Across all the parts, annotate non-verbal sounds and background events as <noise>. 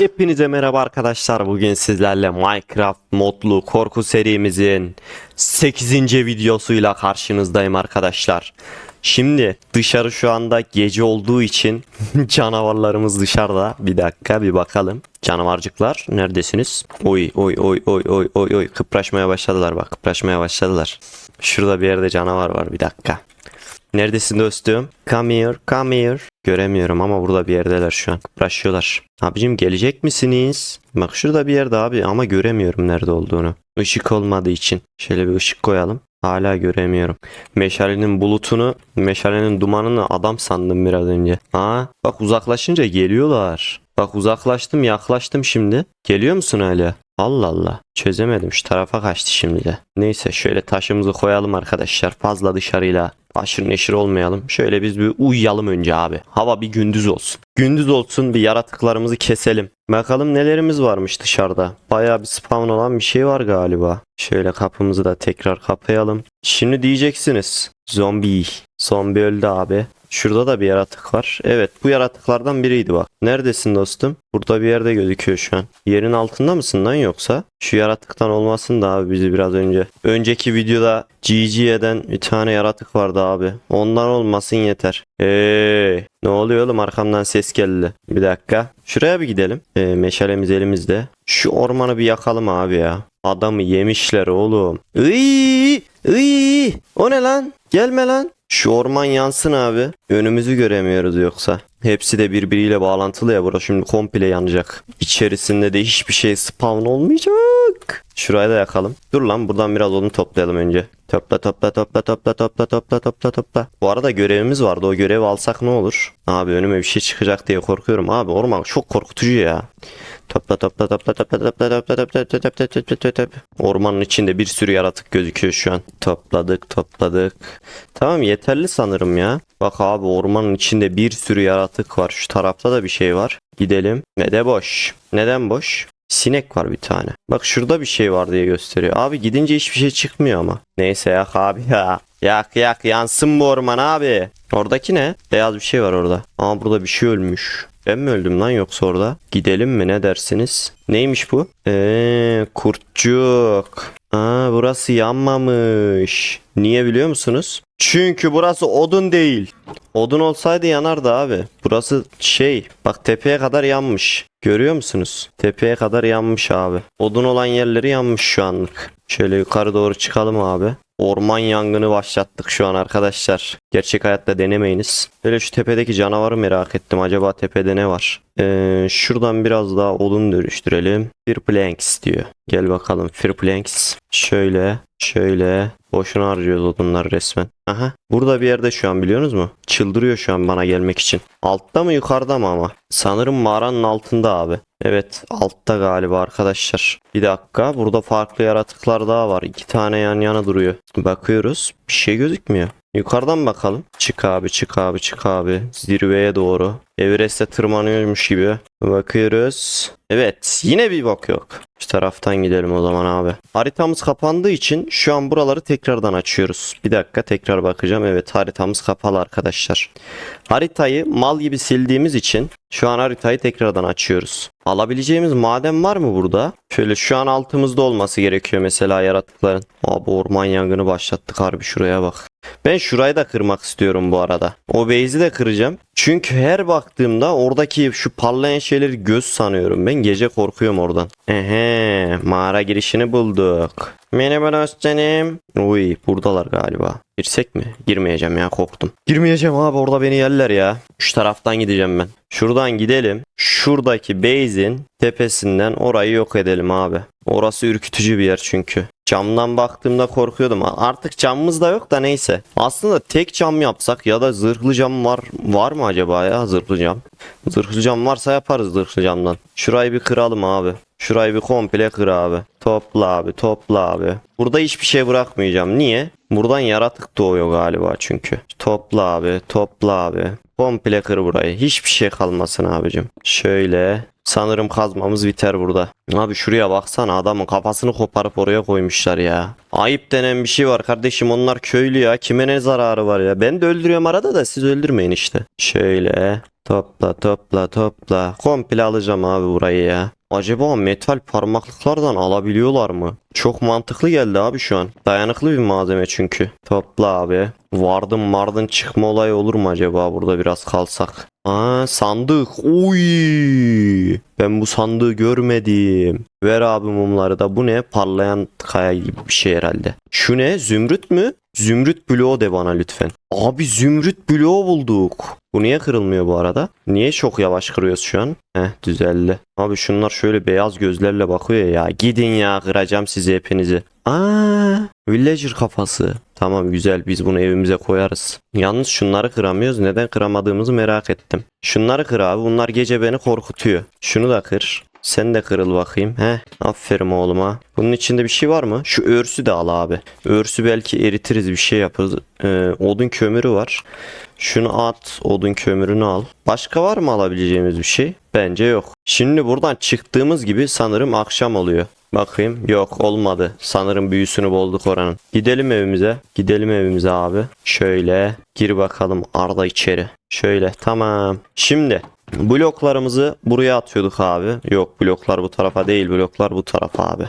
Hepinize merhaba arkadaşlar. Bugün sizlerle Minecraft modlu korku serimizin 8. videosuyla karşınızdayım arkadaşlar. Şimdi dışarı şu anda gece olduğu için <laughs> canavarlarımız dışarıda. Bir dakika bir bakalım. Canavarcıklar neredesiniz? Oy oy oy oy oy oy oy kıpraşmaya başladılar bak kıpraşmaya başladılar. Şurada bir yerde canavar var bir dakika. Neredesin dostum? Come here, come here. Göremiyorum ama burada bir yerdeler şu an. Kıpraşıyorlar. Abicim gelecek misiniz? Bak şurada bir yerde abi ama göremiyorum nerede olduğunu. Işık olmadığı için. Şöyle bir ışık koyalım. Hala göremiyorum. Meşalenin bulutunu, meşalenin dumanını adam sandım biraz önce. Ha, bak uzaklaşınca geliyorlar. Bak uzaklaştım, yaklaştım şimdi. Geliyor musun hala? Allah Allah. Çözemedim. Şu tarafa kaçtı şimdi de. Neyse şöyle taşımızı koyalım arkadaşlar. Fazla dışarıyla aşırı neşir olmayalım. Şöyle biz bir uyuyalım önce abi. Hava bir gündüz olsun. Gündüz olsun bir yaratıklarımızı keselim. Bakalım nelerimiz varmış dışarıda. Bayağı bir spawn olan bir şey var galiba. Şöyle kapımızı da tekrar kapayalım. Şimdi diyeceksiniz. Zombi. Zombi öldü abi. Şurada da bir yaratık var. Evet bu yaratıklardan biriydi bak. Neredesin dostum? Burada bir yerde gözüküyor şu an. Yerin altında mısın lan yoksa? Şu yaratıktan olmasın da abi bizi biraz önce. Önceki videoda GG eden bir tane yaratık vardı abi. Ondan olmasın yeter. Hey, ne oluyor oğlum arkamdan ses geldi. Bir dakika. Şuraya bir gidelim. Ee, meşalemiz elimizde. Şu ormanı bir yakalım abi ya. Adamı yemişler oğlum. Iy, iy, o ne lan? Gelme lan. Şu orman yansın abi. Önümüzü göremiyoruz yoksa. Hepsi de birbiriyle bağlantılı ya. Burası şimdi komple yanacak. İçerisinde de hiçbir şey spawn olmayacak. Şurayı da yakalım. Dur lan buradan biraz odun toplayalım önce. Topla topla topla topla topla topla topla topla. Bu arada görevimiz vardı. O görevi alsak ne olur? Abi önüme bir şey çıkacak diye korkuyorum. Abi orman çok korkutucu ya. Topla topla topla topla topla topla topla topla topla topla topla. Ormanın içinde bir sürü yaratık gözüküyor şu an. Topladık topladık. Tamam yeterli sanırım ya. Bak abi ormanın içinde bir sürü yaratık var. Şu tarafta da bir şey var. Gidelim. Ne de boş. Neden boş? Sinek var bir tane. Bak şurada bir şey var diye gösteriyor. Abi gidince hiçbir şey çıkmıyor ama. Neyse yak abi ya. Yak yak yansın bu orman abi. Oradaki ne? Beyaz bir şey var orada. Ama burada bir şey ölmüş. Ben mi öldüm lan yoksa orada? Gidelim mi ne dersiniz? Neymiş bu? Eee kurtçuk. Aa burası yanmamış. Niye biliyor musunuz? Çünkü burası odun değil. Odun olsaydı yanardı abi. Burası şey bak tepeye kadar yanmış. Görüyor musunuz? Tepeye kadar yanmış abi. Odun olan yerleri yanmış şu anlık. Şöyle yukarı doğru çıkalım abi. Orman yangını başlattık şu an arkadaşlar. Gerçek hayatta denemeyiniz. Böyle şu tepedeki canavarı merak ettim. Acaba tepede ne var? Ee, şuradan biraz daha odun dönüştürelim. Bir planks diyor. Gel bakalım. Bir planks. Şöyle. Şöyle. Boşuna harcıyoruz odunlar resmen. Aha. Burada bir yerde şu an biliyorsunuz mu? Çıldırıyor şu an bana gelmek için. Altta mı yukarıda mı ama? Sanırım mağaranın altında abi. Evet altta galiba arkadaşlar. Bir dakika burada farklı yaratıklar daha var. İki tane yan yana duruyor. Bakıyoruz. Bir şey gözükmüyor. Yukarıdan bakalım. Çık abi çık abi çık abi. Zirveye doğru. Everest'e tırmanıyormuş gibi. Bakıyoruz. Evet yine bir bok yok. Şu taraftan gidelim o zaman abi. Haritamız kapandığı için şu an buraları tekrardan açıyoruz. Bir dakika tekrar bakacağım. Evet haritamız kapalı arkadaşlar. Haritayı mal gibi sildiğimiz için şu an haritayı tekrardan açıyoruz. Alabileceğimiz maden var mı burada? Şöyle şu an altımızda olması gerekiyor mesela yaratıkların. Abi orman yangını başlattık harbi şuraya bak. Ben şurayı da kırmak istiyorum bu arada. O base'i de kıracağım. Çünkü her baktığımda oradaki şu parlayan şeyleri göz sanıyorum. Ben gece korkuyorum oradan. Ehe mağara girişini bulduk. Merhaba dostcanım. Uy buradalar galiba. Girsek mi? Girmeyeceğim ya korktum. Girmeyeceğim abi orada beni yerler ya. Şu taraftan gideceğim ben. Şuradan gidelim. Şuradaki base'in tepesinden orayı yok edelim abi. Orası ürkütücü bir yer çünkü. Camdan baktığımda korkuyordum. Artık camımız da yok da neyse. Aslında tek cam yapsak ya da zırhlı cam var var mı acaba ya zırhlı cam? Zırhlı cam varsa yaparız zırhlı camdan. Şurayı bir kıralım abi. Şurayı bir komple kır abi. Topla abi topla abi. Burada hiçbir şey bırakmayacağım. Niye? Buradan yaratık doğuyor galiba çünkü. Topla abi topla abi. Komple kır burayı. Hiçbir şey kalmasın abicim. Şöyle. Sanırım kazmamız biter burada. Abi şuraya baksana adamın kafasını koparıp oraya koymuşlar ya. Ayıp denen bir şey var kardeşim onlar köylü ya. Kime ne zararı var ya. Ben de öldürüyorum arada da siz öldürmeyin işte. Şöyle. Topla topla topla. Komple alacağım abi burayı ya. Acaba metal parmaklıklardan alabiliyorlar mı? Çok mantıklı geldi abi şu an. Dayanıklı bir malzeme çünkü. Topla abi. Vardın mardın çıkma olayı olur mu acaba burada biraz kalsak? Aa sandık. Oy! Ben bu sandığı görmedim. Ver abi mumları da. Bu ne? Parlayan kaya gibi bir şey herhalde. Şu ne? Zümrüt mü? Zümrüt bloğu de bana lütfen. Abi zümrüt bloğu bulduk. Bu niye kırılmıyor bu arada? Niye çok yavaş kırıyoruz şu an? Heh düzeldi. Abi şunlar şöyle beyaz gözlerle bakıyor ya. Gidin ya kıracağım sizi hepinizi. Aa, villager kafası. Tamam güzel biz bunu evimize koyarız. Yalnız şunları kıramıyoruz. Neden kıramadığımızı merak ettim. Şunları kır abi. Bunlar gece beni korkutuyor. Şunu da kır. Sen de kırıl bakayım. He, aferin oğluma. Bunun içinde bir şey var mı? Şu örsü de al abi. Örsü belki eritiriz bir şey yaparız. Ee, odun kömürü var. Şunu at. Odun kömürünü al. Başka var mı alabileceğimiz bir şey? Bence yok. Şimdi buradan çıktığımız gibi sanırım akşam oluyor. Bakayım. Yok olmadı. Sanırım büyüsünü bozduk oranın. Gidelim evimize. Gidelim evimize abi. Şöyle. Gir bakalım Arda içeri. Şöyle. Tamam. Şimdi bloklarımızı buraya atıyorduk abi. Yok bloklar bu tarafa değil. Bloklar bu tarafa abi.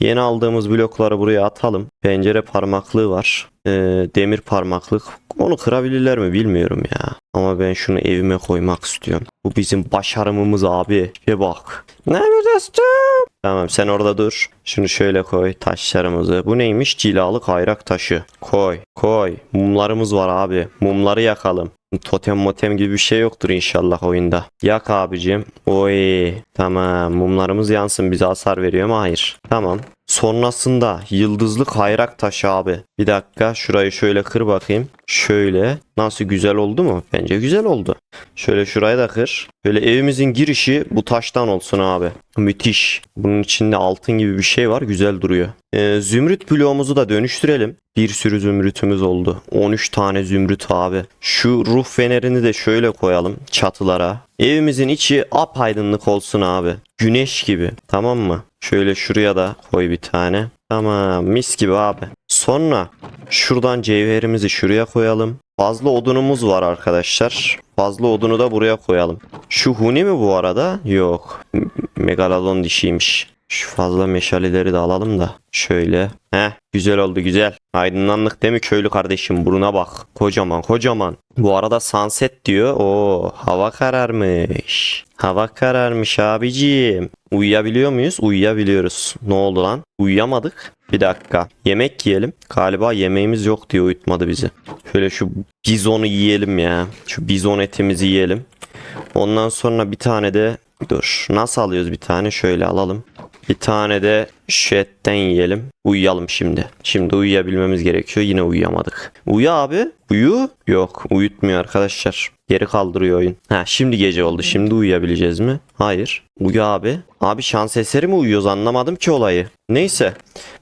Yeni aldığımız blokları buraya atalım. Pencere parmaklığı var. Ee, demir parmaklık. Onu kırabilirler mi bilmiyorum ya. Ama ben şunu evime koymak istiyorum. Bu bizim başarımımız abi. Bir bak. Ne yapacağız? Tamam sen orada dur. Şunu şöyle koy taşlarımızı. Bu neymiş? Cilalı kayrak taşı. Koy koy. Mumlarımız var abi. Mumları yakalım. Totem motem gibi bir şey yoktur inşallah oyunda. Yak abicim. Oy. Tamam mumlarımız yansın bize hasar veriyor mu? Hayır. Tamam. Sonrasında yıldızlı kayrak taşı abi. Bir dakika şurayı şöyle kır bakayım. Şöyle. Nasıl güzel oldu mu? Bence güzel oldu. Şöyle şurayı da kır. Böyle evimizin girişi bu taştan olsun abi. Müthiş. Bunun içinde altın gibi bir şey var. Güzel duruyor. Ee, zümrüt bloğumuzu da dönüştürelim. Bir sürü zümrütümüz oldu. 13 tane zümrüt abi. Şu ruh fenerini de şöyle koyalım çatılara. Evimizin içi apaydınlık olsun abi. Güneş gibi. Tamam mı? Şöyle şuraya da koy bir tane. Tamam mis gibi abi. Sonra şuradan cevherimizi şuraya koyalım. Fazla odunumuz var arkadaşlar. Fazla odunu da buraya koyalım. Şu huni mi bu arada? Yok. Megalodon dişiymiş. Şu fazla meşaleleri de alalım da. Şöyle. Heh güzel oldu güzel. Aydınlandık değil mi köylü kardeşim? Buruna bak. Kocaman kocaman. Bu arada sunset diyor. Oo hava kararmış. Hava kararmış abicim. Uyuyabiliyor muyuz? Uyuyabiliyoruz. Ne oldu lan? Uyuyamadık. Bir dakika. Yemek yiyelim. Galiba yemeğimiz yok diye uyutmadı bizi. Şöyle şu bizonu yiyelim ya. Şu bizon etimizi yiyelim. Ondan sonra bir tane de dur. Nasıl alıyoruz bir tane? Şöyle alalım. Bir tane de şu etten yiyelim. Uyuyalım şimdi. Şimdi uyuyabilmemiz gerekiyor. Yine uyuyamadık. Uyu abi. Uyu. Yok uyutmuyor arkadaşlar. Geri kaldırıyor oyun. Ha şimdi gece oldu. Şimdi uyuyabileceğiz mi? Hayır. Uyu abi. Abi şans eseri mi uyuyoruz anlamadım ki olayı. Neyse.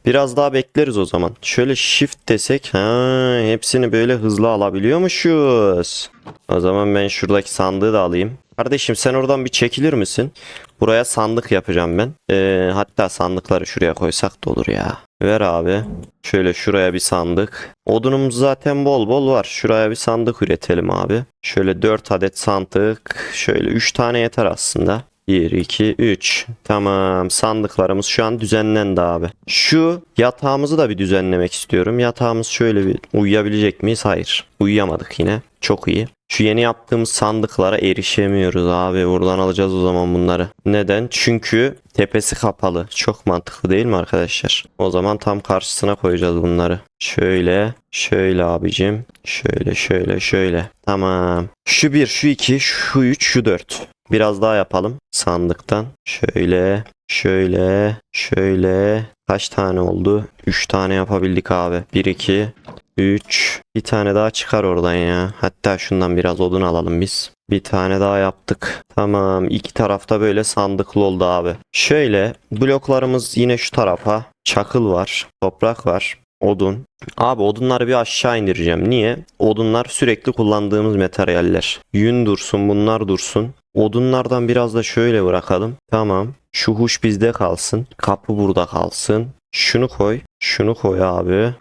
Biraz daha bekleriz o zaman. Şöyle shift desek. Ha, hepsini böyle hızlı alabiliyormuşuz. O zaman ben şuradaki sandığı da alayım. Kardeşim sen oradan bir çekilir misin? Buraya sandık yapacağım ben. Ee, hatta sandıkları şuraya koysak da olur ya. Ver abi. Şöyle şuraya bir sandık. Odunumuz zaten bol bol var. Şuraya bir sandık üretelim abi. Şöyle 4 adet sandık. Şöyle 3 tane yeter aslında. 1, 2, 3. Tamam sandıklarımız şu an düzenlendi abi. Şu yatağımızı da bir düzenlemek istiyorum. Yatağımız şöyle bir uyuyabilecek miyiz? Hayır. Uyuyamadık yine. Çok iyi. Şu yeni yaptığımız sandıklara erişemiyoruz abi. Buradan alacağız o zaman bunları. Neden? Çünkü tepesi kapalı. Çok mantıklı değil mi arkadaşlar? O zaman tam karşısına koyacağız bunları. Şöyle, şöyle abicim. Şöyle, şöyle, şöyle. Tamam. Şu bir, şu iki, şu üç, şu dört. Biraz daha yapalım sandıktan. Şöyle, şöyle, şöyle. Kaç tane oldu? 3 tane yapabildik abi. 1, 2, 3. Bir tane daha çıkar oradan ya. Hatta şundan biraz odun alalım biz. Bir tane daha yaptık. Tamam. iki tarafta böyle sandıklı oldu abi. Şöyle bloklarımız yine şu tarafa. Çakıl var. Toprak var. Odun. Abi odunları bir aşağı indireceğim. Niye? Odunlar sürekli kullandığımız materyaller. Yün dursun bunlar dursun. Odunlardan biraz da şöyle bırakalım. Tamam. Şu huş bizde kalsın. Kapı burada kalsın. Şunu koy. Şunu koy abi.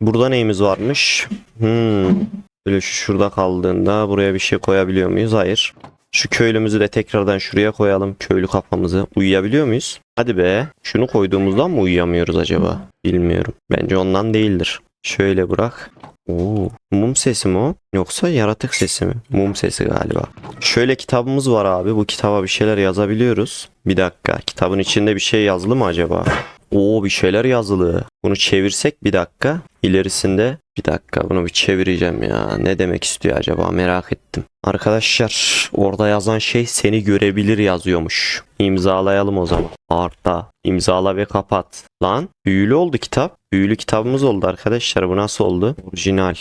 Burada neyimiz varmış? Hmm. Böyle şu şurada kaldığında buraya bir şey koyabiliyor muyuz? Hayır. Şu köylümüzü de tekrardan şuraya koyalım. Köylü kafamızı. Uyuyabiliyor muyuz? Hadi be. Şunu koyduğumuzdan mı uyuyamıyoruz acaba? Bilmiyorum. Bence ondan değildir. Şöyle bırak. Oo, mum sesi mi o? Yoksa yaratık sesi mi? Mum sesi galiba. Şöyle kitabımız var abi. Bu kitaba bir şeyler yazabiliyoruz. Bir dakika. Kitabın içinde bir şey yazılı mı acaba? Oo bir şeyler yazılı. Bunu çevirsek bir dakika. İlerisinde bir dakika bunu bir çevireceğim ya. Ne demek istiyor acaba merak ettim. Arkadaşlar orada yazan şey seni görebilir yazıyormuş. İmzalayalım o zaman. Artta imzala ve kapat. Lan büyülü oldu kitap. Büyülü kitabımız oldu arkadaşlar. Bu nasıl oldu? Orijinal.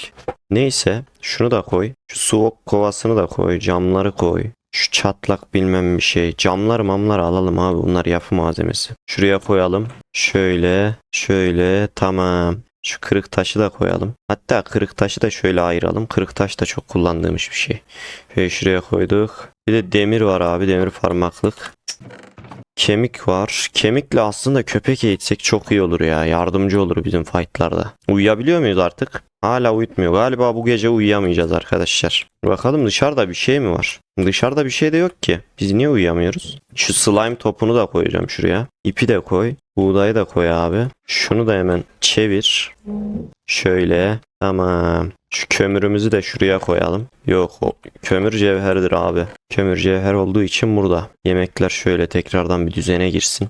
Neyse şunu da koy. Şu su kovasını da koy. Camları koy. Şu çatlak bilmem bir şey. Camlar mamlar alalım abi. Bunlar yapı malzemesi. Şuraya koyalım. Şöyle. Şöyle. Tamam. Şu kırık taşı da koyalım. Hatta kırık taşı da şöyle ayıralım. Kırık taş da çok kullandığımız bir şey. Şöyle şuraya koyduk. Bir de demir var abi. Demir parmaklık. Kemik var. Kemikle aslında köpek eğitsek çok iyi olur ya. Yardımcı olur bizim fightlarda. Uyuyabiliyor muyuz artık? Hala uyutmuyor. Galiba bu gece uyuyamayacağız arkadaşlar. Bakalım dışarıda bir şey mi var? Dışarıda bir şey de yok ki. Biz niye uyuyamıyoruz? Şu slime topunu da koyacağım şuraya. İpi de koy. Buğdayı da koy abi. Şunu da hemen çevir. Şöyle. Tamam. Şu kömürümüzü de şuraya koyalım. Yok o kömür cevherdir abi. Kömür cevher olduğu için burada. Yemekler şöyle tekrardan bir düzene girsin.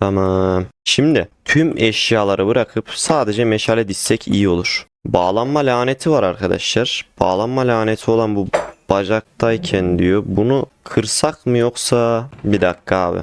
Tamam. Şimdi tüm eşyaları bırakıp sadece meşale dizsek iyi olur. Bağlanma laneti var arkadaşlar. Bağlanma laneti olan bu bacaktayken diyor. Bunu kırsak mı yoksa bir dakika abi.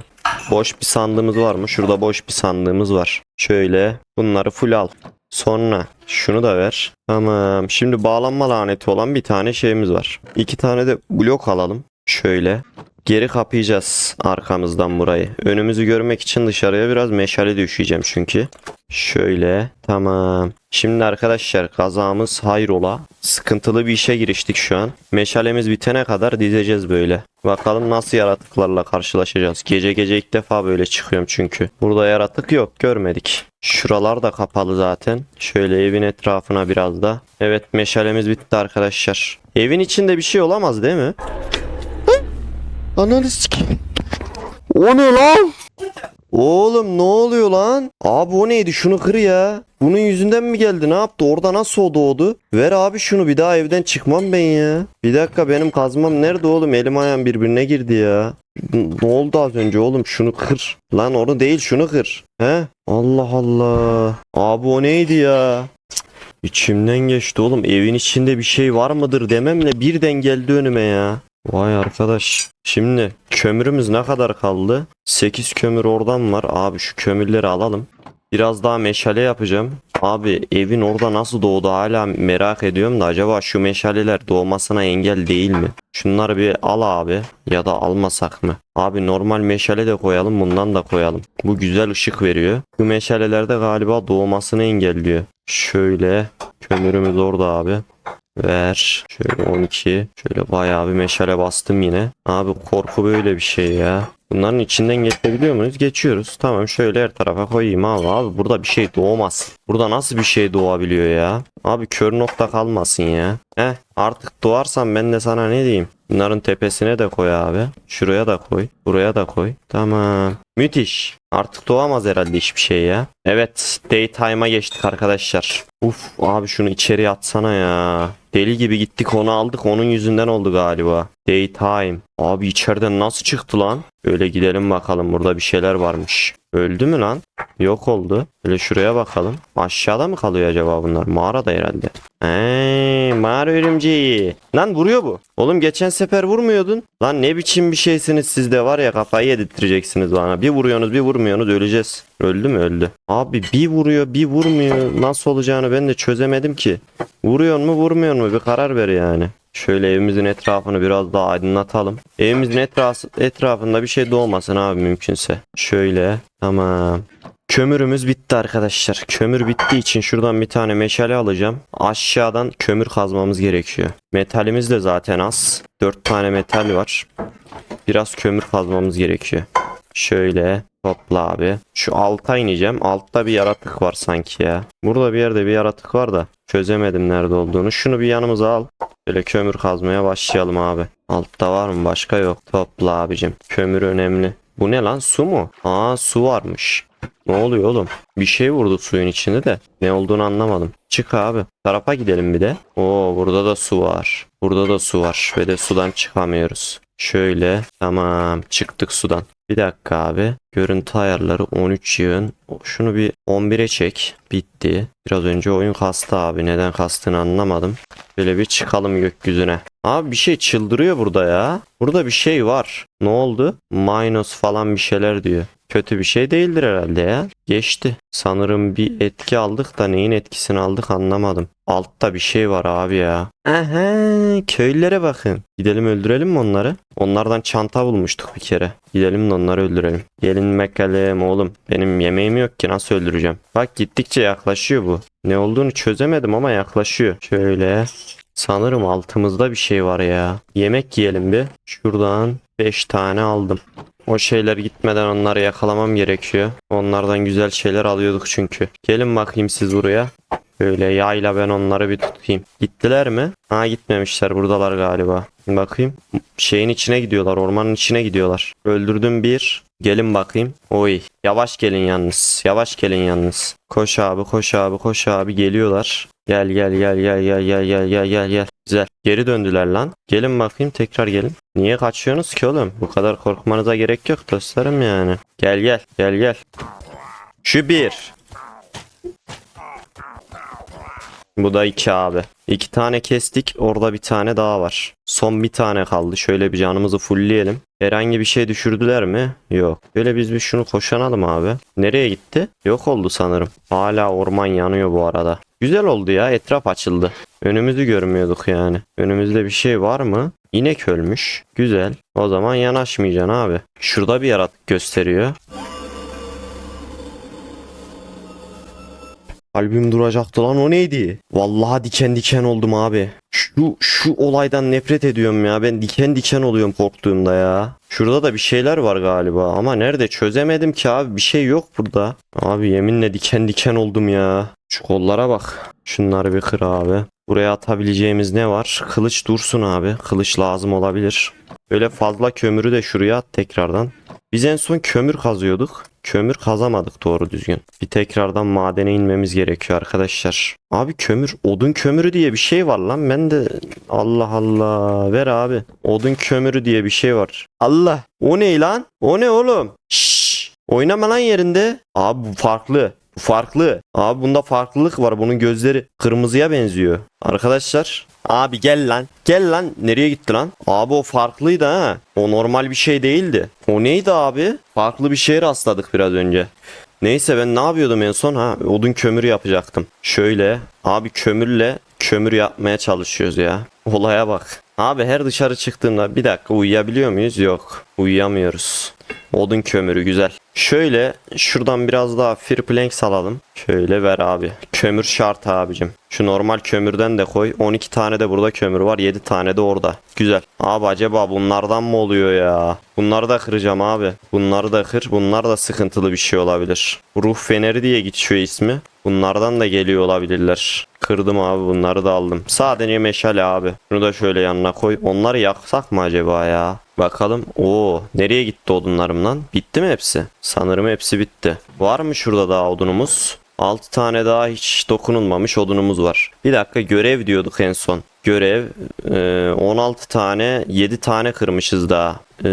Boş bir sandığımız var mı? Şurada boş bir sandığımız var. Şöyle bunları full al. Sonra şunu da ver. Tamam. Şimdi bağlanma laneti olan bir tane şeyimiz var. İki tane de blok alalım. Şöyle. Geri kapayacağız arkamızdan burayı. Önümüzü görmek için dışarıya biraz meşale düşeceğim çünkü. Şöyle. Tamam. Şimdi arkadaşlar kazamız hayrola. Sıkıntılı bir işe giriştik şu an. Meşalemiz bitene kadar dizeceğiz böyle. Bakalım nasıl yaratıklarla karşılaşacağız. Gece gece ilk defa böyle çıkıyorum çünkü. Burada yaratık yok görmedik. Şuralar da kapalı zaten. Şöyle evin etrafına biraz da. Evet meşalemiz bitti arkadaşlar. Evin içinde bir şey olamaz değil mi? Ananı sikeyim. O ne lan? Oğlum ne oluyor lan? Abi o neydi? Şunu kır ya. Bunun yüzünden mi geldi? Ne yaptı? Orada nasıl o doğdu? Ver abi şunu bir daha evden çıkmam ben ya. Bir dakika benim kazmam nerede oğlum? Elim ayağım birbirine girdi ya. Ne oldu az önce oğlum? Şunu kır. Lan onu değil şunu kır. He? Allah Allah. Abi o neydi ya? İçimden geçti oğlum. Evin içinde bir şey var mıdır dememle birden geldi önüme ya. Vay arkadaş. Şimdi kömürümüz ne kadar kaldı? 8 kömür oradan var. Abi şu kömürleri alalım. Biraz daha meşale yapacağım. Abi evin orada nasıl doğdu hala merak ediyorum da acaba şu meşaleler doğmasına engel değil mi? Şunları bir al abi ya da almasak mı? Abi normal meşale de koyalım bundan da koyalım. Bu güzel ışık veriyor. Bu meşalelerde galiba doğmasını engelliyor. Şöyle kömürümüz orada abi. Ver. Şöyle 12. Şöyle bayağı bir meşale bastım yine. Abi korku böyle bir şey ya. Bunların içinden geçebiliyor muyuz? Geçiyoruz. Tamam şöyle her tarafa koyayım abi. Abi burada bir şey doğmaz. Burada nasıl bir şey doğabiliyor ya? Abi kör nokta kalmasın ya. Heh artık doğarsan ben de sana ne diyeyim? Bunların tepesine de koy abi. Şuraya da koy. Buraya da koy. Tamam. Müthiş. Artık doğamaz herhalde hiçbir şey ya. Evet. Daytime'a geçtik arkadaşlar. Uf abi şunu içeri atsana ya. Deli gibi gittik onu aldık onun yüzünden oldu galiba. Daytime. Abi içeriden nasıl çıktı lan? Öyle gidelim bakalım burada bir şeyler varmış. Öldü mü lan? Yok oldu. Öyle şuraya bakalım. Aşağıda mı kalıyor acaba bunlar? Mağarada herhalde. Eee mağara örümceği. Lan vuruyor bu. Oğlum geçen sefer vurmuyordun. Lan ne biçim bir şeysiniz siz de var ya kafayı yedirttireceksiniz bana. Bir vuruyorsunuz bir vurmuyorsunuz öleceğiz. Öldü mü öldü. Abi bir vuruyor bir vurmuyor. Nasıl olacağını ben de çözemedim ki. Vuruyor mu vurmuyor mu bir karar ver yani. Şöyle evimizin etrafını biraz daha aydınlatalım. Evimizin etrafı, etrafında bir şey doğmasın abi mümkünse. Şöyle tamam. Kömürümüz bitti arkadaşlar. Kömür bittiği için şuradan bir tane meşale alacağım. Aşağıdan kömür kazmamız gerekiyor. Metalimiz de zaten az. 4 tane metal var. Biraz kömür kazmamız gerekiyor. Şöyle topla abi. Şu alta ineceğim. Altta bir yaratık var sanki ya. Burada bir yerde bir yaratık var da çözemedim nerede olduğunu. Şunu bir yanımıza al. Böyle kömür kazmaya başlayalım abi. Altta var mı? Başka yok. Topla abicim. Kömür önemli. Bu ne lan? Su mu? Aa su varmış. Ne oluyor oğlum? Bir şey vurdu suyun içinde de. Ne olduğunu anlamadım. Çık abi. Tarafa gidelim bir de. Oo burada da su var. Burada da su var. Ve de sudan çıkamıyoruz. Şöyle. Tamam. Çıktık sudan. Bir dakika abi. Görüntü ayarları 13 yığın. Şunu bir 11'e çek. Bitti. Biraz önce oyun kastı abi. Neden kastığını anlamadım. Böyle bir çıkalım gökyüzüne. Abi bir şey çıldırıyor burada ya. Burada bir şey var. Ne oldu? Minus falan bir şeyler diyor. Kötü bir şey değildir herhalde ya. Geçti. Sanırım bir etki aldık da neyin etkisini aldık anlamadım. Altta bir şey var abi ya. Aha köylülere bakın. Gidelim öldürelim mi onları? Onlardan çanta bulmuştuk bir kere. Gidelim de onları öldürelim. Gelin bakalım oğlum. Benim yemeğim yok ki nasıl öldüreceğim? Bak gittikçe yaklaşıyor bu. Ne olduğunu çözemedim ama yaklaşıyor. Şöyle. Sanırım altımızda bir şey var ya. Yemek yiyelim bir. Şuradan 5 tane aldım. O şeyler gitmeden onları yakalamam gerekiyor. Onlardan güzel şeyler alıyorduk çünkü. Gelin bakayım siz buraya. Böyle yayla ben onları bir tutayım. Gittiler mi? Ha gitmemişler buradalar galiba. Bakayım. Şeyin içine gidiyorlar. Ormanın içine gidiyorlar. Öldürdüm bir. Gelin bakayım. Oy. Yavaş gelin yalnız. Yavaş gelin yalnız. Koş abi koş abi koş abi geliyorlar. Gel gel gel gel gel gel gel gel gel gel. Güzel. Geri döndüler lan. Gelin bakayım tekrar gelin. Niye kaçıyorsunuz ki oğlum? Bu kadar korkmanıza gerek yok dostlarım yani. Gel gel gel gel. Şu bir. Bu da iki abi. İki tane kestik. Orada bir tane daha var. Son bir tane kaldı. Şöyle bir canımızı fullleyelim. Herhangi bir şey düşürdüler mi? Yok. Böyle biz bir şunu koşanalım abi. Nereye gitti? Yok oldu sanırım. Hala orman yanıyor bu arada. Güzel oldu ya. Etraf açıldı. Önümüzü görmüyorduk yani. Önümüzde bir şey var mı? İnek ölmüş. Güzel. O zaman yanaşmayacaksın abi. Şurada bir yaratık gösteriyor. Kalbim duracaktı lan o neydi? Vallahi diken diken oldum abi. Şu şu olaydan nefret ediyorum ya. Ben diken diken oluyorum korktuğumda ya. Şurada da bir şeyler var galiba ama nerede çözemedim ki abi. Bir şey yok burada. Abi yeminle diken diken oldum ya. Şu kollara bak. Şunları bir kır abi. Buraya atabileceğimiz ne var? Kılıç dursun abi. Kılıç lazım olabilir. Böyle fazla kömürü de şuraya at tekrardan. Biz en son kömür kazıyorduk. Kömür kazamadık doğru düzgün. Bir tekrardan madene inmemiz gerekiyor arkadaşlar. Abi kömür, odun kömürü diye bir şey var lan. Ben de Allah Allah ver abi. Odun kömürü diye bir şey var. Allah. O ne lan? O ne oğlum? Şşş. Oynama lan yerinde. Abi bu farklı. Bu farklı. Abi bunda farklılık var. Bunun gözleri kırmızıya benziyor. Arkadaşlar. Abi gel lan. Gel lan. Nereye gitti lan? Abi o farklıydı ha. O normal bir şey değildi. O neydi abi? Farklı bir şeye rastladık biraz önce. Neyse ben ne yapıyordum en son ha? Odun kömürü yapacaktım. Şöyle abi kömürle kömür yapmaya çalışıyoruz ya. Olaya bak. Abi her dışarı çıktığımda bir dakika uyuyabiliyor muyuz? Yok. Uyuyamıyoruz. Odun kömürü güzel. Şöyle şuradan biraz daha free plank salalım. Şöyle ver abi. Kömür şart abicim. Şu normal kömürden de koy. 12 tane de burada kömür var. 7 tane de orada. Güzel. Abi acaba bunlardan mı oluyor ya? Bunları da kıracağım abi. Bunları da kır. Bunlar da sıkıntılı bir şey olabilir. Ruh feneri diye geçiyor ismi. Bunlardan da geliyor olabilirler. Kırdım abi bunları da aldım. Sadece meşale abi. Şunu da şöyle yanına koy. Onları yaksak mı acaba ya? Bakalım. Oo, nereye gitti odunlarım lan? Bitti mi hepsi? Sanırım hepsi bitti. Var mı şurada daha odunumuz? 6 tane daha hiç dokunulmamış odunumuz var. Bir dakika görev diyorduk en son. Görev e, 16 tane 7 tane kırmışız daha. E,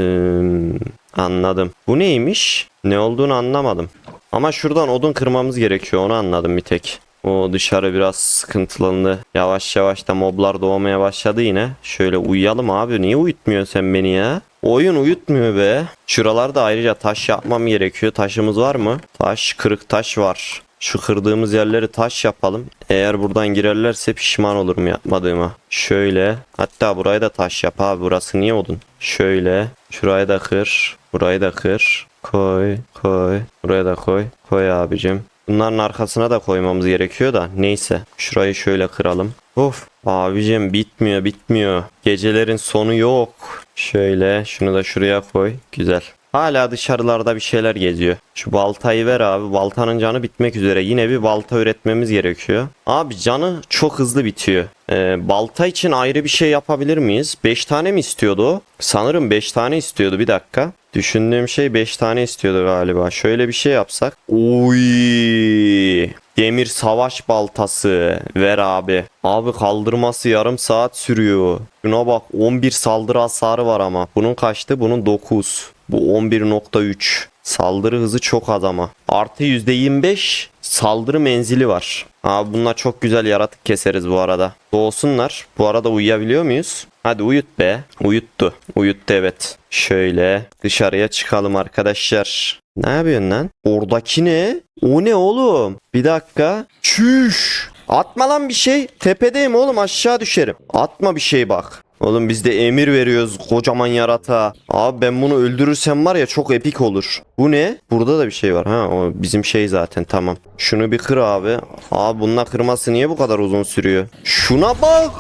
anladım. Bu neymiş? Ne olduğunu anlamadım. Ama şuradan odun kırmamız gerekiyor onu anladım bir tek. O dışarı biraz sıkıntılandı. Yavaş yavaş da moblar doğmaya başladı yine. Şöyle uyuyalım abi. Niye uyutmuyorsun sen beni ya? Oyun uyutmuyor be. Şuralarda ayrıca taş yapmam gerekiyor. Taşımız var mı? Taş, kırık taş var. Şu kırdığımız yerleri taş yapalım. Eğer buradan girerlerse pişman olurum yapmadığıma. Şöyle. Hatta burayı da taş yap abi. Burası niye odun? Şöyle. Şurayı da kır. Burayı da kır. Koy. Koy. Buraya da koy. Koy abicim. Bunların arkasına da koymamız gerekiyor da neyse. Şurayı şöyle kıralım. Of abicim bitmiyor bitmiyor. Gecelerin sonu yok. Şöyle şunu da şuraya koy. Güzel. Hala dışarılarda bir şeyler geziyor. Şu baltayı ver abi. Baltanın canı bitmek üzere. Yine bir balta üretmemiz gerekiyor. Abi canı çok hızlı bitiyor. Ee, balta için ayrı bir şey yapabilir miyiz? 5 tane mi istiyordu? Sanırım 5 tane istiyordu. Bir dakika. Düşündüğüm şey 5 tane istiyordu galiba. Şöyle bir şey yapsak. Oy! Demir savaş baltası. Ver abi. Abi kaldırması yarım saat sürüyor. Şuna bak 11 saldırı hasarı var ama. Bunun kaçtı? Bunun 9. Bu 11.3. Saldırı hızı çok az ama. Artı %25 saldırı menzili var. Abi bunlar çok güzel yaratık keseriz bu arada. Doğsunlar. Bu arada uyuyabiliyor muyuz? Hadi uyut be. Uyuttu. Uyuttu evet. Şöyle dışarıya çıkalım arkadaşlar. Ne yapıyorsun lan? Oradaki ne? O ne oğlum? Bir dakika. Çüş. Atma lan bir şey. Tepedeyim oğlum aşağı düşerim. Atma bir şey bak. Oğlum biz de emir veriyoruz kocaman yarata. Abi ben bunu öldürürsem var ya çok epik olur. Bu ne? Burada da bir şey var. Ha o bizim şey zaten tamam. Şunu bir kır abi. Abi bununla kırması niye bu kadar uzun sürüyor? Şuna bak.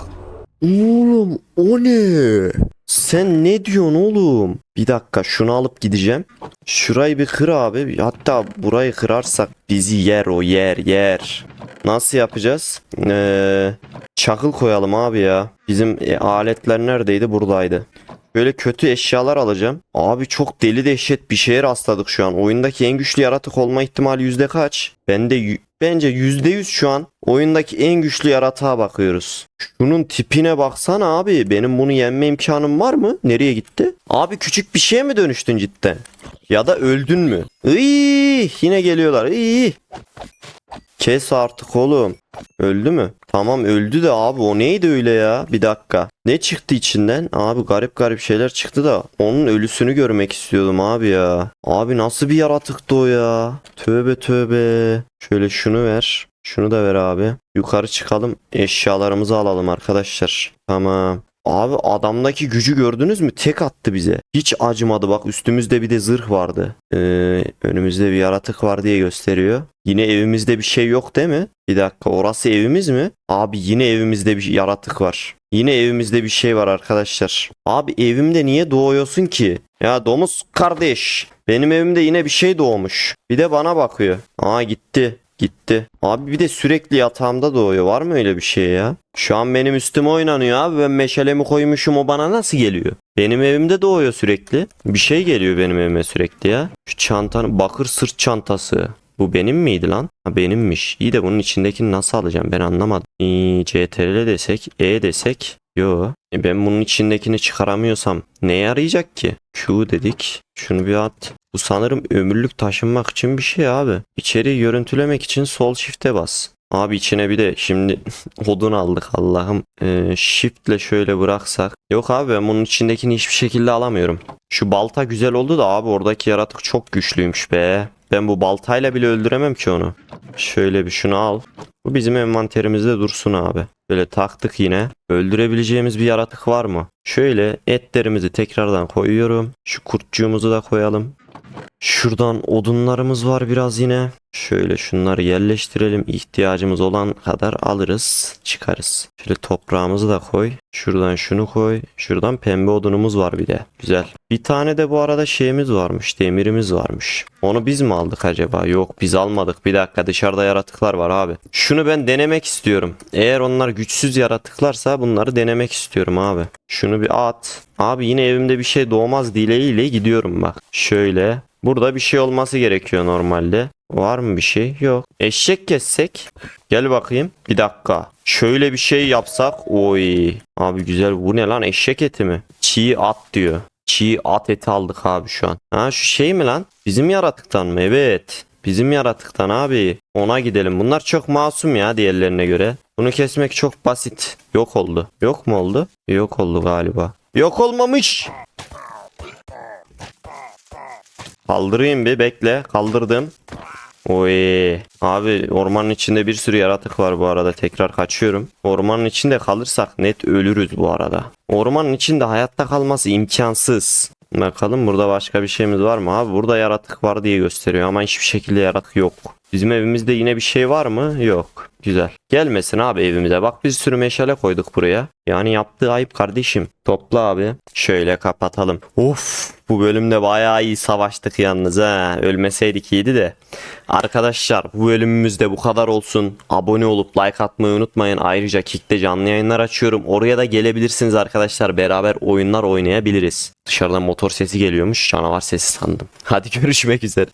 Oğlum o ne? Sen ne diyorsun oğlum? Bir dakika şunu alıp gideceğim. Şurayı bir kır abi. Hatta burayı kırarsak bizi yer o yer yer. Nasıl yapacağız? Ee, çakıl koyalım abi ya. Bizim e, aletler neredeydi? Buradaydı. Böyle kötü eşyalar alacağım. Abi çok deli dehşet bir şeye rastladık şu an. Oyundaki en güçlü yaratık olma ihtimali yüzde kaç? Ben de y- bence yüzde yüz şu an oyundaki en güçlü yaratığa bakıyoruz. Şunun tipine baksana abi. Benim bunu yenme imkanım var mı? Nereye gitti? Abi küçük bir şeye mi dönüştün cidden? Ya da öldün mü? Iy, yine geliyorlar. Iy. Kes artık oğlum. Öldü mü? Tamam öldü de abi o neydi öyle ya? Bir dakika. Ne çıktı içinden? Abi garip garip şeyler çıktı da onun ölüsünü görmek istiyordum abi ya. Abi nasıl bir yaratıktı o ya? Tövbe tövbe. Şöyle şunu ver. Şunu da ver abi. Yukarı çıkalım. Eşyalarımızı alalım arkadaşlar. Tamam. Abi adamdaki gücü gördünüz mü? Tek attı bize. Hiç acımadı bak üstümüzde bir de zırh vardı. Ee, önümüzde bir yaratık var diye gösteriyor. Yine evimizde bir şey yok değil mi? Bir dakika orası evimiz mi? Abi yine evimizde bir yaratık var. Yine evimizde bir şey var arkadaşlar. Abi evimde niye doğuyorsun ki? Ya domuz kardeş. Benim evimde yine bir şey doğmuş. Bir de bana bakıyor. Aa gitti. Gitti. Abi bir de sürekli yatağımda doğuyor. Var mı öyle bir şey ya? Şu an benim üstüme oynanıyor abi. Ben meşalemi koymuşum o bana nasıl geliyor? Benim evimde doğuyor sürekli. Bir şey geliyor benim evime sürekli ya. Şu çantanın bakır sırt çantası. Bu benim miydi lan? Ha benimmiş. İyi de bunun içindekini nasıl alacağım ben anlamadım. İyi, CTRL desek, E desek. Yo. E ben bunun içindekini çıkaramıyorsam neye yarayacak ki? Q dedik. Şunu bir at. Bu sanırım ömürlük taşınmak için bir şey abi. İçeriği görüntülemek için sol shift'e bas. Abi içine bir de şimdi <laughs> odun aldık Allah'ım. Ee, shift'le şöyle bıraksak. Yok abi ben bunun içindekini hiçbir şekilde alamıyorum. Şu balta güzel oldu da abi oradaki yaratık çok güçlüymüş be. Ben bu baltayla bile öldüremem ki onu. Şöyle bir şunu al. Bu bizim envanterimizde dursun abi. Böyle taktık yine. Öldürebileceğimiz bir yaratık var mı? Şöyle etlerimizi tekrardan koyuyorum. Şu kurtçuğumuzu da koyalım. Şuradan odunlarımız var biraz yine. Şöyle şunları yerleştirelim. İhtiyacımız olan kadar alırız, çıkarız. Şöyle toprağımızı da koy. Şuradan şunu koy. Şuradan pembe odunumuz var bir de. Güzel. Bir tane de bu arada şeyimiz varmış. Demirimiz varmış. Onu biz mi aldık acaba? Yok biz almadık. Bir dakika dışarıda yaratıklar var abi. Şunu ben denemek istiyorum. Eğer onlar güçsüz yaratıklarsa bunları denemek istiyorum abi. Şunu bir at. Abi yine evimde bir şey doğmaz dileğiyle gidiyorum bak. Şöyle. Burada bir şey olması gerekiyor normalde. Var mı bir şey? Yok. Eşek kessek. Gel bakayım. Bir dakika. Şöyle bir şey yapsak. Oy. Abi güzel. Bu ne lan? Eşek eti mi? Çiğ at diyor. Çiğ at eti aldık abi şu an. Ha şu şey mi lan? Bizim yaratıktan mı? Evet. Bizim yaratıktan abi. Ona gidelim. Bunlar çok masum ya diğerlerine göre. Bunu kesmek çok basit. Yok oldu. Yok mu oldu? Yok oldu galiba. Yok olmamış. Kaldırayım bir bekle. Kaldırdım. Oy. Abi ormanın içinde bir sürü yaratık var bu arada. Tekrar kaçıyorum. Ormanın içinde kalırsak net ölürüz bu arada. Ormanın içinde hayatta kalması imkansız. Bakalım burada başka bir şeyimiz var mı? Abi burada yaratık var diye gösteriyor ama hiçbir şekilde yaratık yok. Bizim evimizde yine bir şey var mı? Yok. Güzel. Gelmesin abi evimize. Bak bir sürü meşale koyduk buraya. Yani yaptığı ayıp kardeşim. Topla abi. Şöyle kapatalım. Of bu bölümde bayağı iyi savaştık yalnız ha. Ölmeseydik iyiydi de. Arkadaşlar bu bölümümüzde bu kadar olsun. Abone olup like atmayı unutmayın. Ayrıca Kick'te canlı yayınlar açıyorum. Oraya da gelebilirsiniz arkadaşlar. Beraber oyunlar oynayabiliriz. Dışarıdan motor sesi geliyormuş. Canavar sesi sandım. Hadi görüşmek üzere.